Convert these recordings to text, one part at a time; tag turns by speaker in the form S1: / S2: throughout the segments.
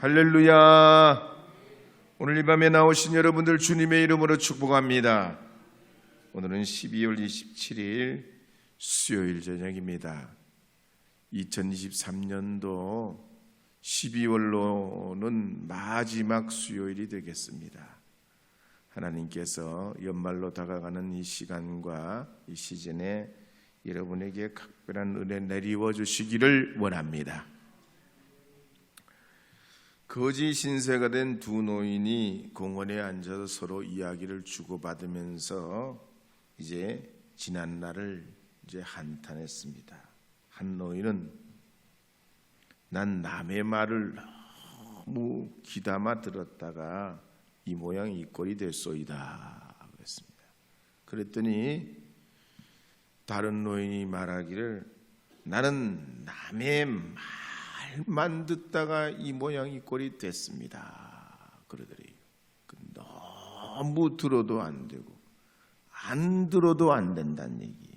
S1: 할렐루야. 오늘 이 밤에 나오신 여러분들 주님의 이름으로 축복합니다. 오늘은 12월 27일 수요일 저녁입니다. 2023년도 12월로는 마지막 수요일이 되겠습니다. 하나님께서 연말로 다가가는 이 시간과 이 시즌에 여러분에게 각별한 은혜 내리워 주시기를 원합니다. 거지 신세가 된 두 노인이 공원에 앉아서 서로 이야기를 주고받으면서 이제 지난 날을 이제 한탄했습니다. 한 노인은 난 남의 말을 너무 귀담아 들었다가 이 모양 이 꼴이 됐소이다 그랬습니다. 그랬더니 다른 노인이 말하기를 나는 남의 말 만 듣다가 이 모양 이 꼴이 됐습니다. 그러더래요. 그 너무 들어도 안 되고 안 들어도 안 된다는 얘기.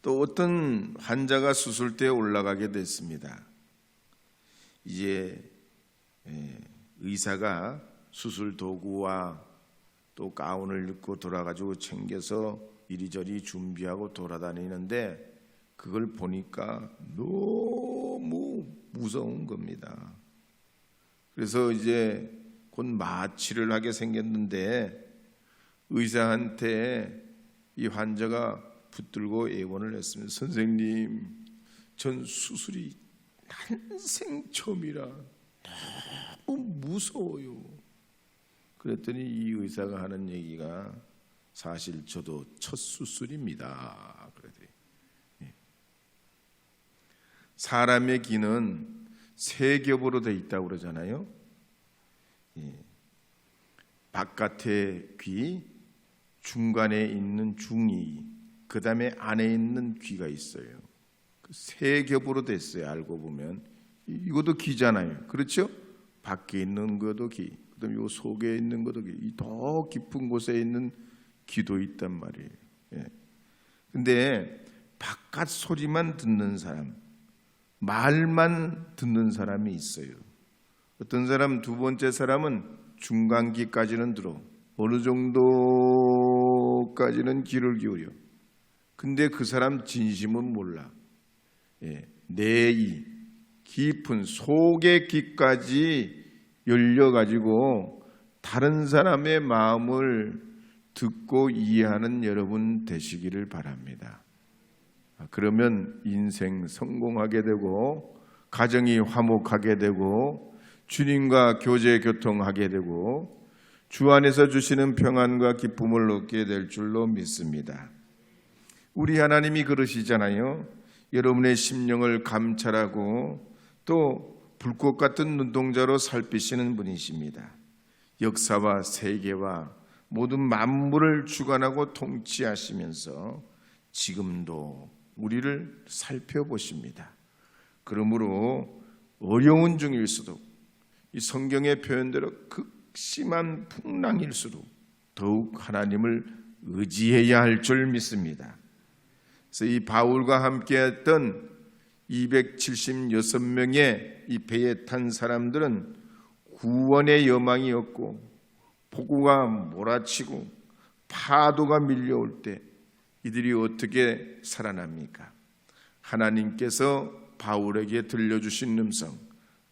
S1: 또 어떤 환자가 수술대에 올라가게 됐습니다. 이제 예, 의사가 수술 도구와 또 가운을 입고 돌아가지고 챙겨서 이리저리 준비하고 돌아다니는데 그걸 보니까 너무 무서운 겁니다. 그래서 이제 곧 마취를 하게 생겼는데 의사한테 이 환자가 붙들고 애원을 했습니다. 선생님, 전 수술이 난생 처음이라 너무 무서워요. 그랬더니 이 의사가 하는 얘기가 사실 저도 첫 수술입니다. 그러더니 사람의 귀는 세 겹으로 돼 있다고 그러잖아요. 예. 바깥의 귀, 중간에 있는 중이, 그 다음에 안에 있는 귀가 있어요. 그세 겹으로 됐어요. 알고 보면 이것도 귀잖아요. 그렇죠? 밖에 있는 것도 귀, 그다음에 요 속에 있는 것도 귀, 이 더 깊은 곳에 있는 귀도 있단 말이에요. 예. 근데 바깥 소리만 듣는 사람, 말만 듣는 사람이 있어요. 어떤 사람 두 번째 사람은 중간기까지는 들어 어느 정도까지는 귀를 기울여. 근데 그 사람 진심은 몰라. 예, 내이 깊은 속의 귀까지 열려 가지고 다른 사람의 마음을 듣고 이해하는 여러분 되시기를 바랍니다. 아, 그러면 인생 성공하게 되고 가정이 화목하게 되고 주님과 교제 교통하게 되고 주 안에서 주시는 평안과 기쁨을 얻게 될 줄로 믿습니다. 우리 하나님이 그러시잖아요. 여러분의 심령을 감찰하고 또 불꽃 같은 눈동자로 살피시는 분이십니다. 역사와 세계와 모든 만물을 주관하고 통치하시면서 지금도 우리를 살펴보십니다. 그러므로 어려운 중일수록 이 성경의 표현대로 극심한 풍랑일수록 더욱 하나님을 의지해야 할 줄 믿습니다. 그래서 이 바울과 함께했던 276명의 이 배에 탄 사람들은 구원의 여망이 없고 폭우가 몰아치고 파도가 밀려올 때 이들이 어떻게 살아납니까? 하나님께서 바울에게 들려주신 음성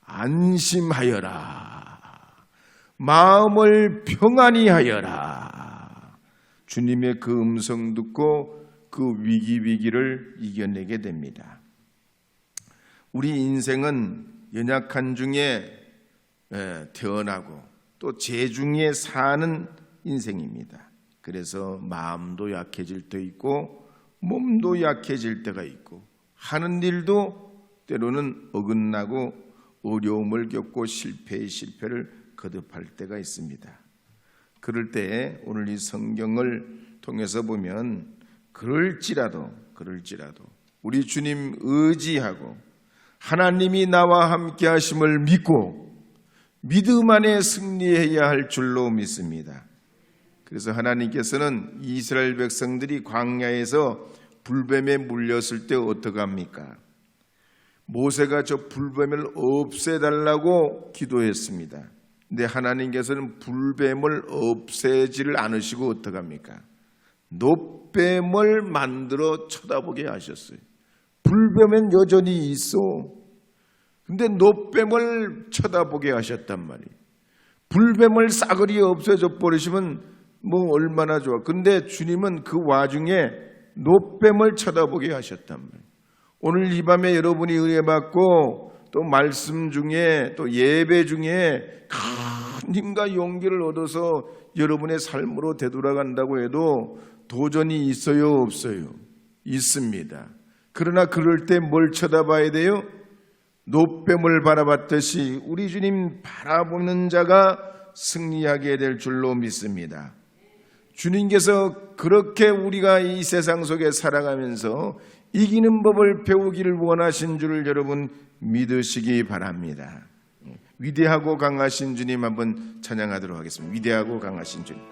S1: 안심하여라 마음을 평안히 하여라 주님의 그 음성 듣고 그 위기 위기를 이겨내게 됩니다. 우리 인생은 연약한 중에 태어나고 또 재중에 사는 인생입니다. 그래서 마음도 약해질 때 있고 몸도 약해질 때가 있고 하는 일도 때로는 어긋나고 어려움을 겪고 실패의 실패를 거듭할 때가 있습니다. 그럴 때 오늘 이 성경을 통해서 보면 그럴지라도 그럴지라도 우리 주님 의지하고 하나님이 나와 함께 하심을 믿고 믿음 안에 승리해야 할 줄로 믿습니다. 그래서 하나님께서는 이스라엘 백성들이 광야에서 불뱀에 물렸을 때 어떡합니까? 모세가 저 불뱀을 없애달라고 기도했습니다. 근데 하나님께서는 불뱀을 없애지를 않으시고 어떡합니까? 노뱀을 만들어 쳐다보게 하셨어요. 불뱀은 여전히 있어. 근데 노뱀을 쳐다보게 하셨단 말이에요. 불뱀을 싸그리 없애져 버리시면 뭐 얼마나 좋아. 근데 주님은 그 와중에 노뱀을 쳐다보게 하셨단 말이에요. 오늘 이 밤에 여러분이 은혜 받고 또 말씀 중에 또 예배 중에 큰 힘과 용기를 얻어서 여러분의 삶으로 되돌아간다고 해도 도전이 있어요, 없어요? 있습니다. 그러나 그럴 때 뭘 쳐다봐야 돼요? 노뱀을 바라봤듯이 우리 주님 바라보는 자가 승리하게 될 줄로 믿습니다. 주님께서 그렇게 우리가 이 세상 속에 살아가면서 이기는 법을 배우기를 원하신 줄을 여러분 믿으시기 바랍니다. 위대하고 강하신 주님 한번 찬양하도록 하겠습니다. 위대하고 강하신 주님.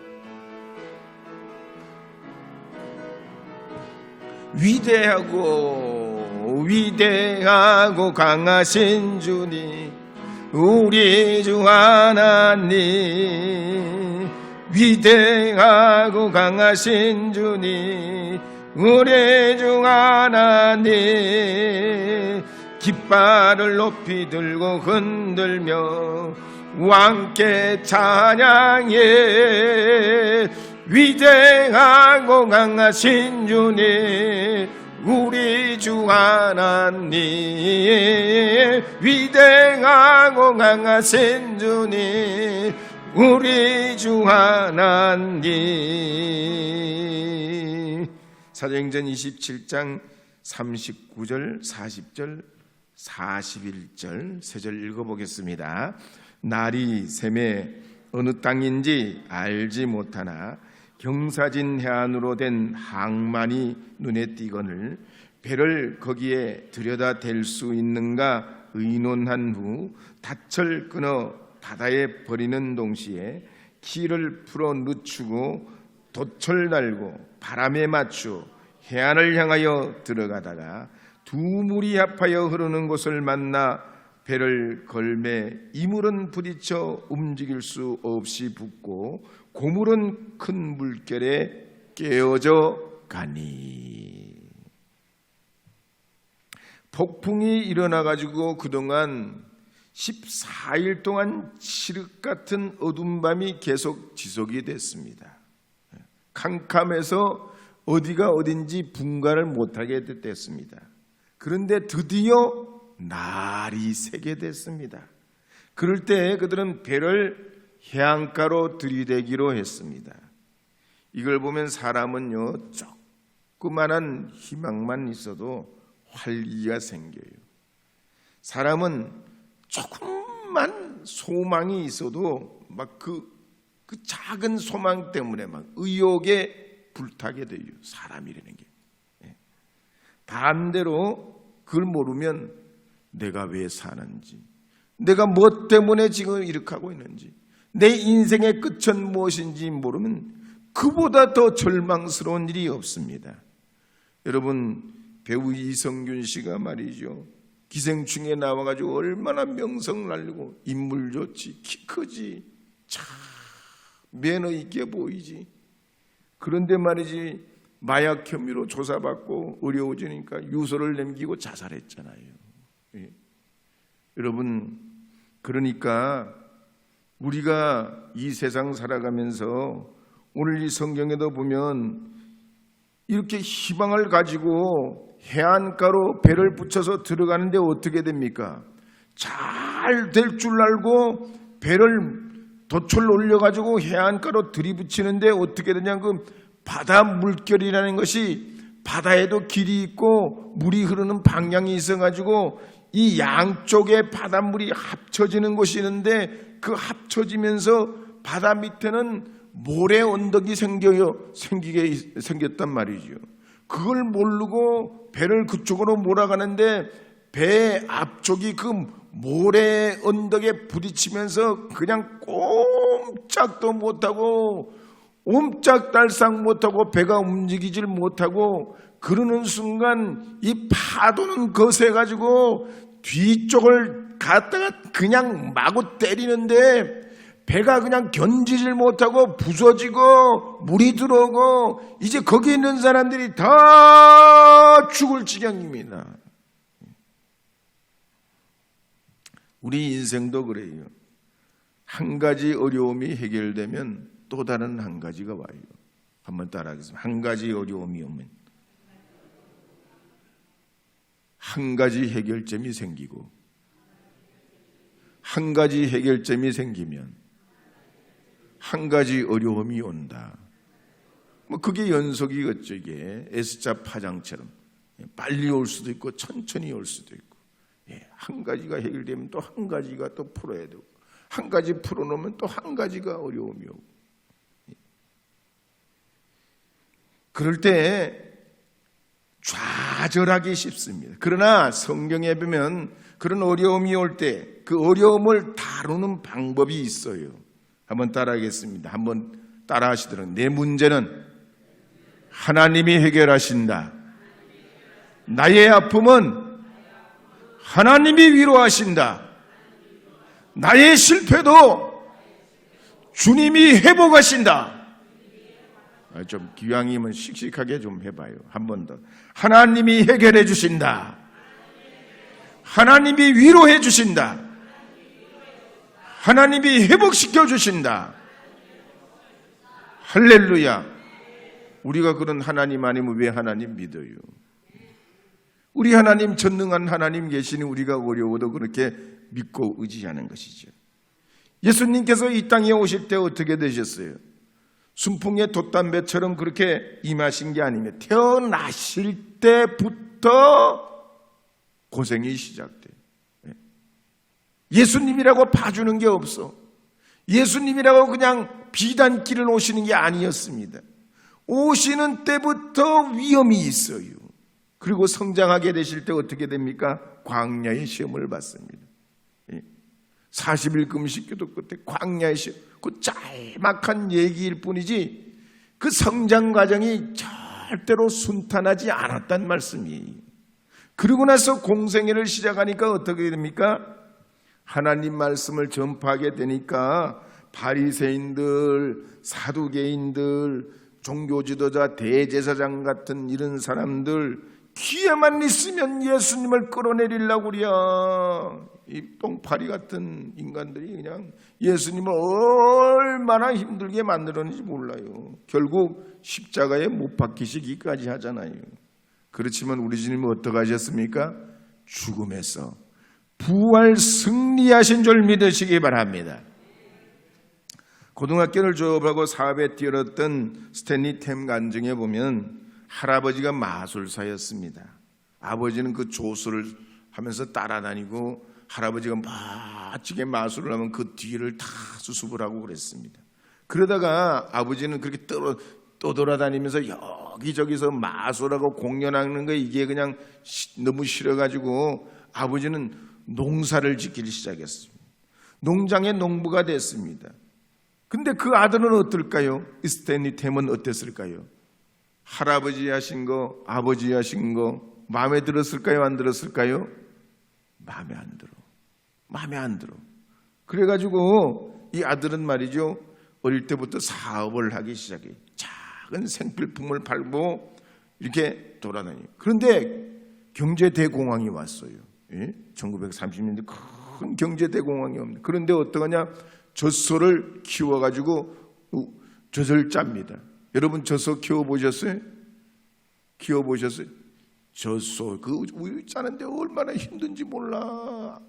S1: 위대하고 위대하고 강하신 주님 우리 주 하나님 위대하고 강하신 주님 우리 주 하나님 깃발을 높이 들고 흔들며 왕께 찬양해. 위대하고 강하신 주님 우리 주 하나님. 위대하고 강하신 주님 우리 주 하나님 사도행전 27장 39절 40절 41절 세 절 읽어보겠습니다. 날이 샘에 어느 땅인지 알지 못하나 경사진 해안으로 된 항만이 눈에 띄거늘 배를 거기에 들여다 댈 수 있는가 의논한 후 닻을 끊어 바다에 버리는 동시에 키를 풀어 늦추고 돛을 달고 바람에 맞추어 해안을 향하여 들어가다가 두 물이 합하여 흐르는 곳을 만나 배를 걸매 이물은 부딪혀 움직일 수 없이 붙고 고물은 큰 물결에 깨어져 가니. 폭풍이 일어나 가지고 그동안 14일 동안 칠흑 같은 어둠 밤이 계속 지속이 됐습니다. 캄캄해서 어디가 어딘지 분간을 못하게 됐습니다. 그런데 드디어 날이 새게 됐습니다. 그럴 때 그들은 배를 해안가로 들이대기로 했습니다. 이걸 보면 사람은요, 조그만한 희망만 있어도 활기가 생겨요. 사람은 조금만 소망이 있어도 막그 그 작은 소망 때문에 막 의욕에 불타게 돼요. 사람이라는 게. 예. 반대로 그걸 모르면 내가 왜 사는지, 내가 뭐 때문에 지금 이렇게 하고 있는지, 내 인생의 끝은 무엇인지 모르면 그보다 더 절망스러운 일이 없습니다. 여러분 배우 이성균 씨가 말이죠. 기생충에 나와가지고 얼마나 명성 날리고 인물 좋지, 키 크지, 참 매너 있게 보이지. 그런데 말이지 마약 혐의로 조사받고 어려워지니까 유서를 남기고 자살했잖아요. 예. 여러분 그러니까 우리가 이 세상 살아가면서 오늘 이 성경에도 보면 이렇게 희망을 가지고 해안가로 배를 붙여서 들어가는데 어떻게 됩니까? 잘 될 줄 알고 배를 돛을 올려가지고 해안가로 들이붙이는데 어떻게 되냐 그 바다 물결이라는 것이 바다에도 길이 있고 물이 흐르는 방향이 있어가지고 이 양쪽에 바닷물이 합쳐지는 곳이 있는데 그 합쳐지면서 바다 밑에는 모래 언덕이 생겨요 생기게 생겼단 말이죠. 그걸 모르고 배를 그쪽으로 몰아가는데 배 앞쪽이 그 모래 언덕에 부딪히면서 그냥 꼼짝도 못하고 옴짝달싹 못하고 배가 움직이질 못하고 그러는 순간 이 파도는 거세 가지고 뒤쪽을 갖다가 그냥 마구 때리는데 배가 그냥 견지질 못하고 부서지고 물이 들어오고 이제 거기 있는 사람들이 다 죽을 지경입니다. 우리 인생도 그래요. 한 가지 어려움이 해결되면 또 다른 한 가지가 와요. 한번 따라하겠습니다. 한 가지 어려움이 오면 한 가지 해결점이 생기고 한 가지 해결점이 생기면 한 가지 어려움이 온다. 뭐 그게 연속이겠죠 이게 S자 파장처럼 빨리 올 수도 있고 천천히 올 수도 있고 예, 한 가지가 해결되면 또 한 가지가 또 풀어야 되고 한 가지 풀어놓으면 또 한 가지가 어려움이 오고 예. 그럴 때 좌절하기 쉽습니다. 그러나 성경에 보면 그런 어려움이 올 때 그 어려움을 다루는 방법이 있어요. 한번 따라하겠습니다. 한번 따라하시도록 내 문제는 하나님이 해결하신다. 나의 아픔은 하나님이 위로하신다. 나의 실패도 주님이 회복하신다. 아, 좀 기왕이면 씩씩하게 좀 해봐요. 한 번 더. 하나님이 해결해 주신다. 하나님이 위로해 주신다. 하나님이 회복시켜 주신다. 할렐루야. 우리가 그런 하나님 아니면 왜 하나님 믿어요? 우리 하나님 전능한 하나님 계시니 우리가 어려워도 그렇게 믿고 의지하는 것이죠. 예수님께서 이 땅에 오실 때 어떻게 되셨어요? 순풍의 돛담배처럼 그렇게 임하신 게 아니며 태어나실 때부터 고생이 시작돼. 예수님이라고 봐주는 게 없어. 예수님이라고 그냥 비단길을 오시는 게 아니었습니다. 오시는 때부터 위험이 있어요. 그리고 성장하게 되실 때 어떻게 됩니까? 광야의 시험을 받습니다. 40일 금식기도 끝에 광야의 시험, 그 짤막한 얘기일 뿐이지 그 성장 과정이 절대로 순탄하지 않았단 말씀이에요. 그리고 나서 공생애를 시작하니까 어떻게 됩니까? 하나님 말씀을 전파하게 되니까 바리새인들, 사두개인들, 종교 지도자, 대제사장 같은 이런 사람들 귀에만 있으면 예수님을 끌어내리려고 그래요. 이 똥파리 같은 인간들이 그냥 예수님을 얼마나 힘들게 만들었는지 몰라요. 결국 십자가에 못 박히시기까지 하잖아요. 그렇지만 우리 주님은 어떻게 하셨습니까? 죽음에서 부활 승리하신 줄 믿으시기 바랍니다. 고등학교를 졸업하고 사업에 뛰어났던 스탠리 템 간증에 보면 할아버지가 마술사였습니다. 아버지는 그 조수를 하면서 따라다니고 할아버지가 멋지게 마술을 하면 그 뒤를 다 수습을 하고 그랬습니다. 그러다가 아버지는 그렇게 떠, 떠돌아다니면서 여기저기서 마술하고 공연하는 거 이게 그냥 너무 싫어가지고 아버지는 농사를 짓기 시작했습니다. 농장의 농부가 됐습니다. 근데 그 아들은 어떨까요? 스탠리 템은 어땠을까요? 할아버지 하신 거, 아버지 하신 거 마음에 들었을까요? 안 들었을까요? 마음에 안 들어. 마음에 안 들어. 그래가지고 이 아들은 말이죠. 어릴 때부터 사업을 하기 시작해. 작은 생필품을 팔고 이렇게 돌아다니. 그런데 경제 대공황이 왔어요. 예? 1930년대 큰 경제 대공황이 없는. 그런데 어떠하냐? 젖소를 키워가지고 젖을 짭니다. 여러분 젖소 키워보셨어요? 키워보셨어요? 젖소 그 우유 짜는데 얼마나 힘든지 몰라.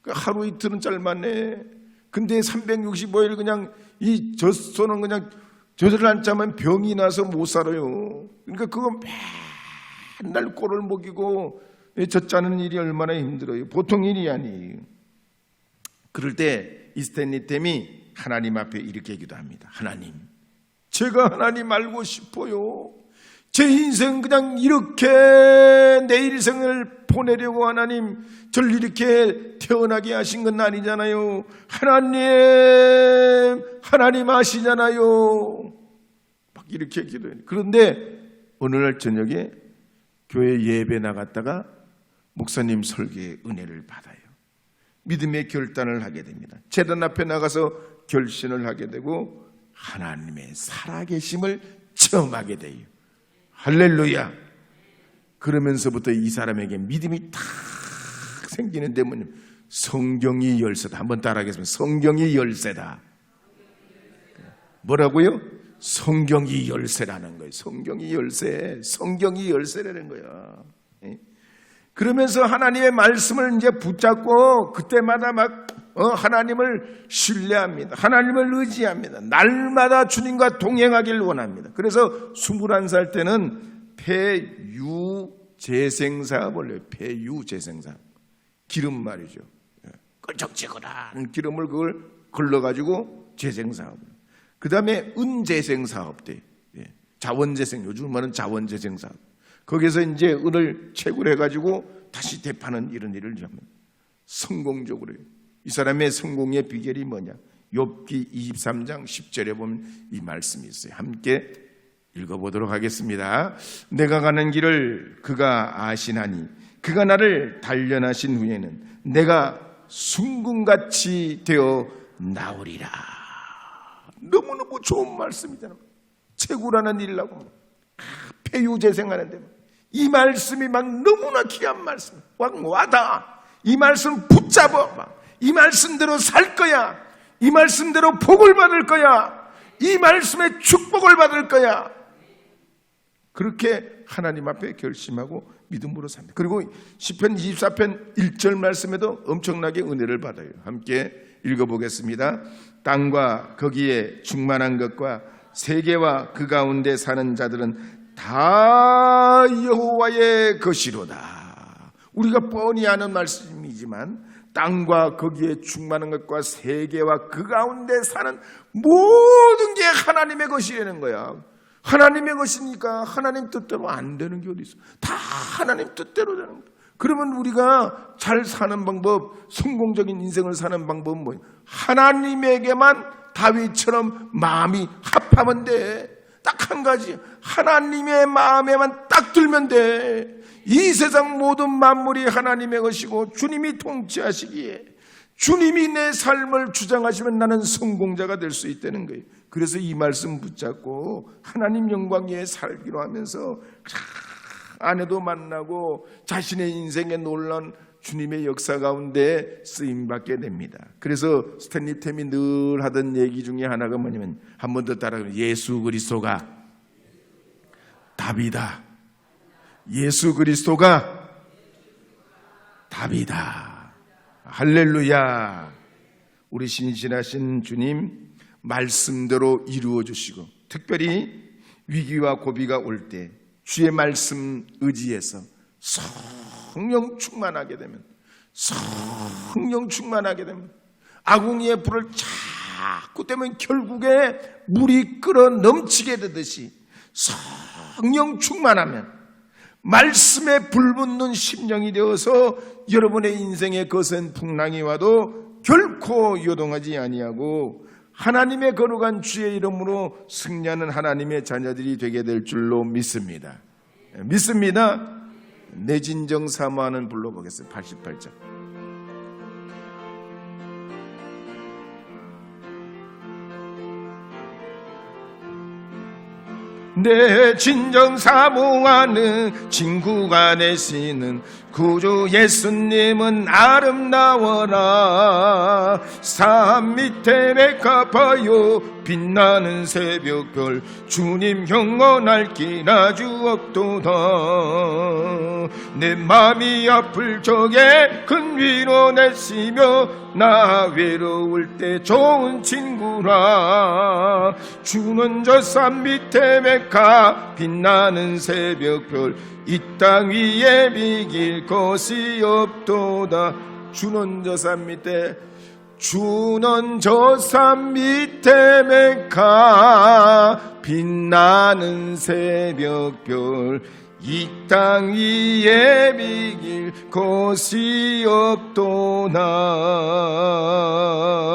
S1: 그 하루 이틀은 짤만해. 근데 365일 그냥 이 젖소는 그냥 젖을 안 짜면 병이 나서 못 살아요. 그러니까 그거 맨날 꼴을 먹이고 젖 짜는 일이 얼마나 힘들어요. 보통 일이 아니에요. 그럴 때 이 스탠리 템이 하나님 앞에 이렇게 기도합니다. 하나님, 제가 하나님 알고 싶어요. 제 인생 그냥 이렇게 내 일생을 보내려고 하나님 절 이렇게 태어나게 하신 건 아니잖아요. 하나님, 하나님 아시잖아요. 막 이렇게 기도해요. 그런데 어느 날 저녁에 교회 예배 나갔다가 목사님 설교의 은혜를 받아요. 믿음의 결단을 하게 됩니다. 재단 앞에 나가서 결신을 하게 되고 하나님의 살아계심을 체험하게 돼요. 할렐루야. 그러면서부터 이 사람에게 믿음이 탁 생기는데 뭐냐면 성경이 열쇠다. 한번 따라하겠습니다. 성경이 열쇠다. 뭐라고요? 성경이 열쇠라는 거예요. 성경이 열쇠. 성경이 열쇠라는 거야. 예? 그러면서 하나님의 말씀을 이제 붙잡고 그때마다 막 어, 하나님을 신뢰합니다. 하나님을 의지합니다. 날마다 주님과 동행하길 원합니다. 그래서 21살 때는 폐유 재생 사업을 해요. 폐유 재생 사업. 기름 말이죠. 예. 껄쩍지근한 기름을 그걸 걸러가지고 재생 사업. 그 다음에 은재생 사업 때 예. 자원재생, 요즘 말은 자원재생 사업. 거기서 이제 은을 채굴해가지고 다시 대파는 이런 일을 합니다. 성공적으로. 이 사람의 성공의 비결이 뭐냐? 욥기 23장 10절에 보면 이 말씀이 있어요. 함께 읽어보도록 하겠습니다. 내가 가는 길을 그가 아시나니 그가 나를 단련하신 후에는 내가 순금같이 되어 나오리라. 너무너무 좋은 말씀이잖아요. 채굴하는 일이라고. 아, 폐유재생하는 데. 이 말씀이 막 너무나 귀한 말씀. 막 와다. 이 말씀 붙잡아. 막. 이 말씀대로 살 거야. 이 말씀대로 복을 받을 거야. 이 말씀의 축복을 받을 거야. 그렇게 하나님 앞에 결심하고 믿음으로 삽니다. 그리고 시편 24편 1절 말씀에도 엄청나게 은혜를 받아요. 함께 읽어보겠습니다. 땅과 거기에 충만한 것과 세계와 그 가운데 사는 자들은 다 여호와의 것이로다. 우리가 뻔히 아는 말씀이지만 땅과 거기에 충만한 것과 세계와 그 가운데 사는 모든 게 하나님의 것이라는 거야. 하나님의 것이니까 하나님 뜻대로 안 되는 게 어디 있어? 다 하나님 뜻대로 되는 거야. 그러면 우리가 잘 사는 방법, 성공적인 인생을 사는 방법은 뭐예요? 하나님에게만 다윗처럼 마음이 합하면 돼. 딱 한 가지. 하나님의 마음에만 딱 들면 돼. 이 세상 모든 만물이 하나님의 것이고 주님이 통치하시기에 주님이 내 삶을 주장하시면 나는 성공자가 될 수 있다는 거예요. 그래서 이 말씀 붙잡고 하나님 영광 위에 살기로 하면서 아내도 만나고 자신의 인생에 놀란 주님의 역사 가운데 쓰임 받게 됩니다. 그래서 스탠리 템이 늘 하던 얘기 중에 하나가 뭐냐면 한 번 더 따라가 예수 그리스도가 답이다. 예수 그리스도가 답이다. 할렐루야. 우리 신실하신 주님 말씀대로 이루어 주시고 특별히 위기와 고비가 올 때 주의 말씀 의지해서 성령 충만하게 되면 성령 충만하게 되면 아궁이의 불을 자꾸 되면 결국에 물이 끓어 넘치게 되듯이 성령 충만하면 말씀에 불붙는 심령이 되어서 여러분의 인생에 거센 풍랑이 와도 결코 요동하지 아니하고 하나님의 거룩한 주의 이름으로 승리하는 하나님의 자녀들이 되게 될 줄로 믿습니다. 믿습니다. 내 진정 사모하는 불러보겠습니다. 88절. 내 진정 사모하는 친구가 되시는 구주 예수님은 아름다워라. 산 밑에 메카파요 빛나는 새벽별 주님 길 아주 없도다. 내 맘이 아플 적에 큰 위로 내시며 나 외로울 때 좋은 친구라. 주는 저 산 밑에 메카 빛나는 새벽별 이 땅 위에 비길 곳이 없도다. 주는 저 산 밑에 주는 저 산 밑에 메카 빛나는 새벽별. 이 땅 위에 비길 곳이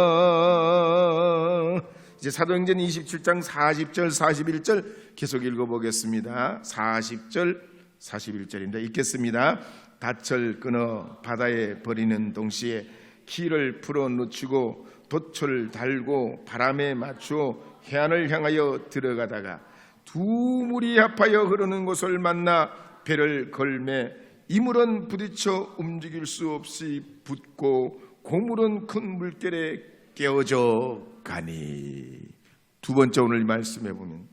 S1: 없도나. 이제 사도행전 27장 40절 41절 계속 읽어보겠습니다. 40절 41절입니다 읽겠습니다. 닻을 끊어 바다에 버리는 동시에 키를 풀어 놓치고 돛을 달고 바람에 맞추어 해안을 향하여 들어가다가 두 물이 합하여 흐르는 곳을 만나 배를 걸매 이물은 부딪혀 움직일 수 없이 붙고 고물은 큰 물결에 깨어져 가니. 두 번째 오늘 말씀해 보면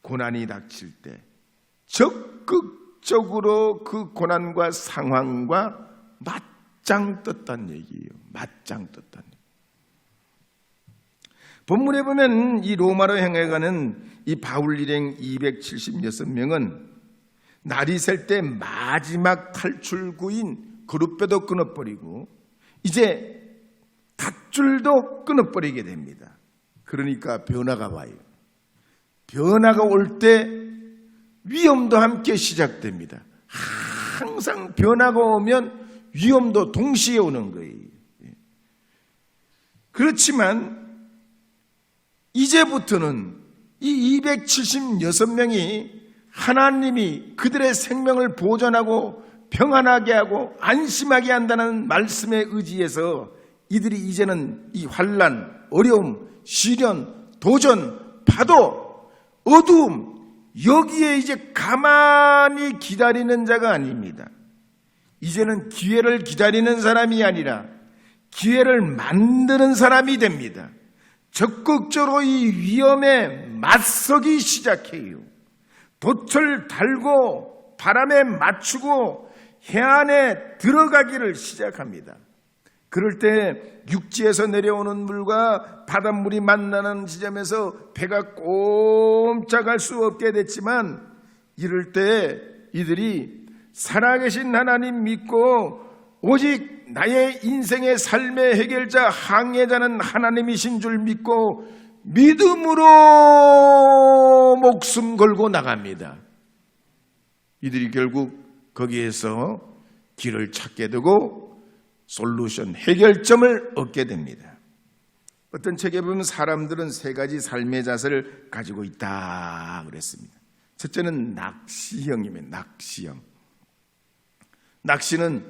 S1: 고난이 닥칠 때 적극 적으로 그 고난과 상황과 맞짱 떴다는 얘기예요. 맞짱 떴다는 얘기. 본문에 보면 이 로마로 향해 가는 이 바울 일행 276명은 날이 셀 때 마지막 탈출구인 그룹뼈도 끊어버리고 이제 밧줄도 끊어버리게 됩니다. 그러니까 변화가 와요. 변화가 올 때 위험도 함께 시작됩니다. 항상 변화가 오면 위험도 동시에 오는 거예요. 그렇지만 이제부터는 이 276명이 하나님이 그들의 생명을 보존하고 평안하게 하고 안심하게 한다는 말씀에 의지해서 이들이 이제는 이 환란, 어려움, 시련, 도전, 파도, 어두움 여기에 이제 가만히 기다리는 자가 아닙니다. 이제는 기회를 기다리는 사람이 아니라 기회를 만드는 사람이 됩니다. 적극적으로 이 위험에 맞서기 시작해요. 돛을 달고 바람에 맞추고 해안에 들어가기를 시작합니다. 그럴 때 육지에서 내려오는 물과 바닷물이 만나는 지점에서 배가 꼼짝할 수 없게 됐지만 이럴 때 이들이 살아계신 하나님 믿고 오직 나의 인생의 삶의 해결자 항해자는 하나님이신 줄 믿고 믿음으로 목숨 걸고 나갑니다. 이들이 결국 거기에서 길을 찾게 되고 솔루션, 해결점을 얻게 됩니다. 어떤 책에 보면 사람들은 세 가지 삶의 자세를 가지고 있다 그랬습니다. 첫째는 낚시형이면 낚시형. 낚시는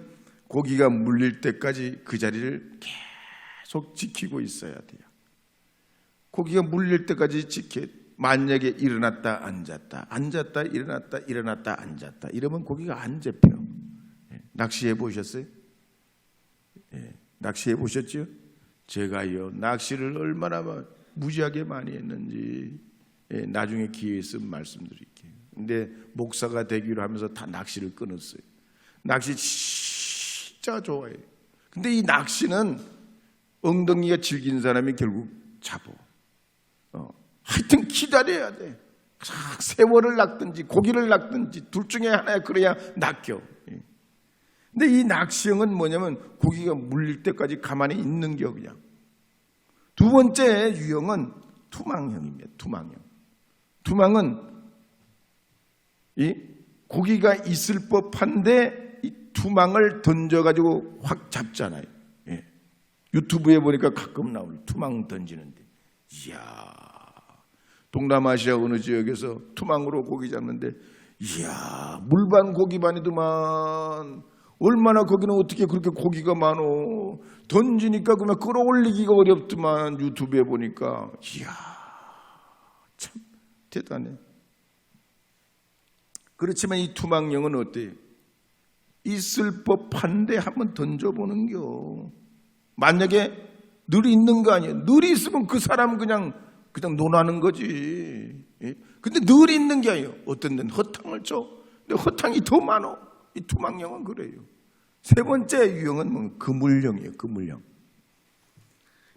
S1: 고기가 물릴 때까지 그 자리를 계속 지키고 있어야 돼요. 고기가 물릴 때까지 지켜. 만약에 일어났다 앉았다 앉았다 일어났다 일어났다 앉았다 이러면 고기가 안 잡혀. 예, 낚시해 보셨어요? 예, 낚시해 보셨죠? 제가요 낚시를 얼마나 무지하게 많이 했는지 예, 나중에 기회 있으면 말씀드릴게요. 근데 목사가 되기로 하면서 다 낚시를 끊었어요. 낚시 진짜 좋아해요. 근데 이 낚시는 엉덩이가 질긴 사람이 결국 잡어. 어, 하여튼 기다려야 돼. 세월을 낚든지 고기를 낚든지 둘 중에 하나야 그래야 낚여. 예. 근데 이 낚시형은 뭐냐면 고기가 물릴 때까지 가만히 있는 게 그냥. 두 번째 유형은 투망형입니다. 투망형. 투망은 이 고기가 있을 법한데 이 투망을 던져가지고 확 잡잖아요. 예. 유튜브에 보니까 가끔 나올 투망 던지는데, 이야 동남아시아 어느 지역에서 투망으로 고기 잡는데, 이야 물반 고기반이더만 얼마나 거기는 어떻게 그렇게 고기가 많어 던지니까 그러면 끌어올리기가 어렵더만 유튜브에 보니까 이야 참 대단해. 그렇지만 이 투망령은 어때요? 있을 법한데 한번 던져보는겨. 만약에 늘 있는 거 아니에요. 늘 있으면 그 사람 그냥 그냥 논하는 거지. 예? 근데 늘 있는 게 아니에요. 어떤 데는 허탕을 줘. 근데 허탕이 더 많어. 이 투망령은 그래요. 세 번째 유형은 뭐 그물령이에요. 그물령.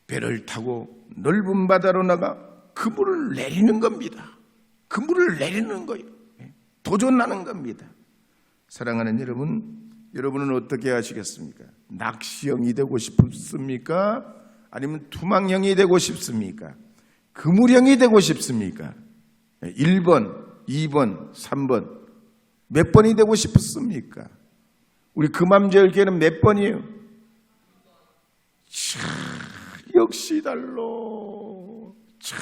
S1: 배를 타고 넓은 바다로 나가 그물을 내리는 겁니다. 그물을 내리는 거예요. 예? 도전하는 겁니다. 사랑하는 여러분, 여러분은 어떻게 하시겠습니까? 낚시형이 되고 싶습니까? 아니면 투망형이 되고 싶습니까? 그물형이 되고 싶습니까? 1번, 2번, 3번. 몇 번이 되고 싶습니까? 우리 금암제일교회는 몇 번이에요? 참, 역시 달로. 참,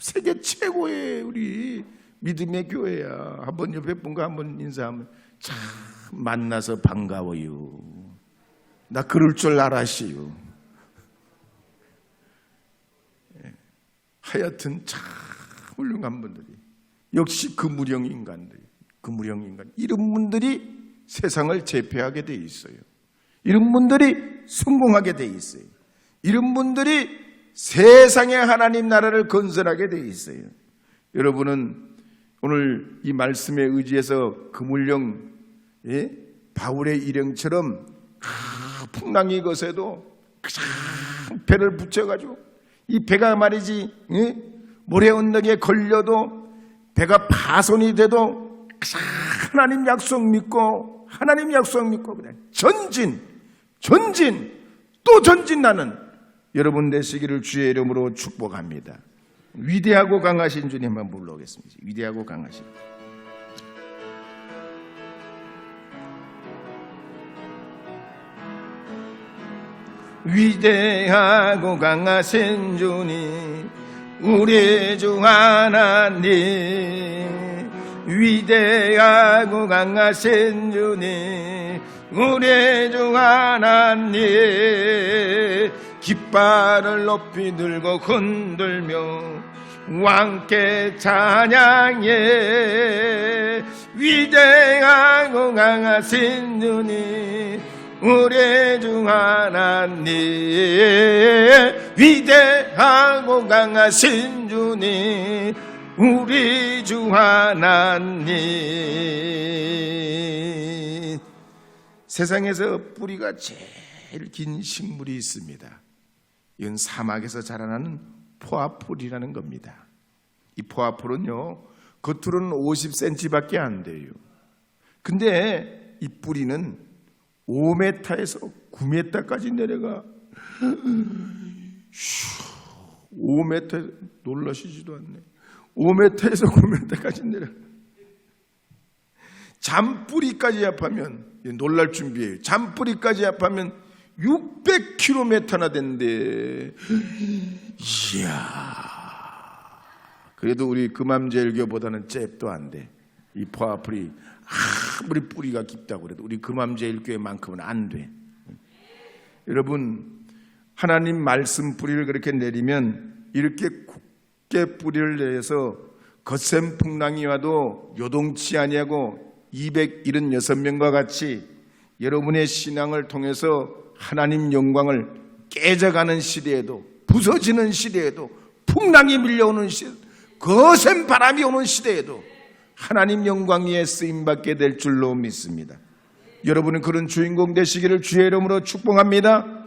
S1: 세계 최고의 우리 믿음의 교회야. 한 번 옆에 분과 한 번 인사하면 참 만나서 반가워요. 나 그럴 줄 알았시요. 예. 하여튼 참 훌륭한 분들이 역시 그 무령 인간들, 그 무령 인간 이런 분들이 세상을 제패하게 돼 있어요. 이런 분들이 성공하게 돼 있어요. 이런 분들이 세상의 하나님 나라를 건설하게 돼 있어요. 여러분은 오늘 이 말씀에 의지해서 그물령 예? 바울의 일행처럼 아, 풍랑이 그냥 배를 붙여가지고 이 배가 말이지 예? 모래 언덕에 걸려도 배가 파손이 돼도 하나님 약속 믿고 하나님 약속 믿고 그냥 전진 전진 또 전진 나는 여러분 되시기를 주의 이름으로 축복합니다. 위대하고 강하신 주님 한번 불러오겠습니다. 위대하고 강하신 위대하고 강하신 주님 우리 주 하나님 위대하고 강하신 주님 우리 주 하나님 깃발을 높이 들고 흔들며 왕께 찬양해. 위대하고 강하신 주님 우리 주 하나님 위대하고 강하신 주님 우리 주 하나님 세상에서 뿌리가 제일 긴 식물이 있습니다. 이건 사막에서 자라나는 포아풀이라는 겁니다. 이 포아풀은요, 겉으로는 50cm밖에 안 돼요. 근데 이 뿌리는 5m에서 9m까지 내려가. 5m 놀라시지도 않네. 5m에서 9m까지 내려가. 잔뿌리까지 합하면 놀랄 준비해요. 잔뿌리까지 합하면 600km나 된대. 이야. 그래도 우리 금암제일교보다는 잽도 안 돼. 이 포아풀이 아무리 뿌리가 깊다고 그래도 우리 금암제일교회만큼은 안 돼. 여러분 하나님 말씀 뿌리를 그렇게 내리면 이렇게 굳게 뿌리를 내서 거센 풍랑이 와도 요동치 아니하고 276명과 같이 여러분의 신앙을 통해서 하나님 영광을 깨져가는 시대에도 부서지는 시대에도 풍랑이 밀려오는 시대 거센 바람이 오는 시대에도 하나님 영광 위에 쓰임 받게 될 줄로 믿습니다. 여러분은 그런 주인공 되시기를 주의 이름으로 축복합니다.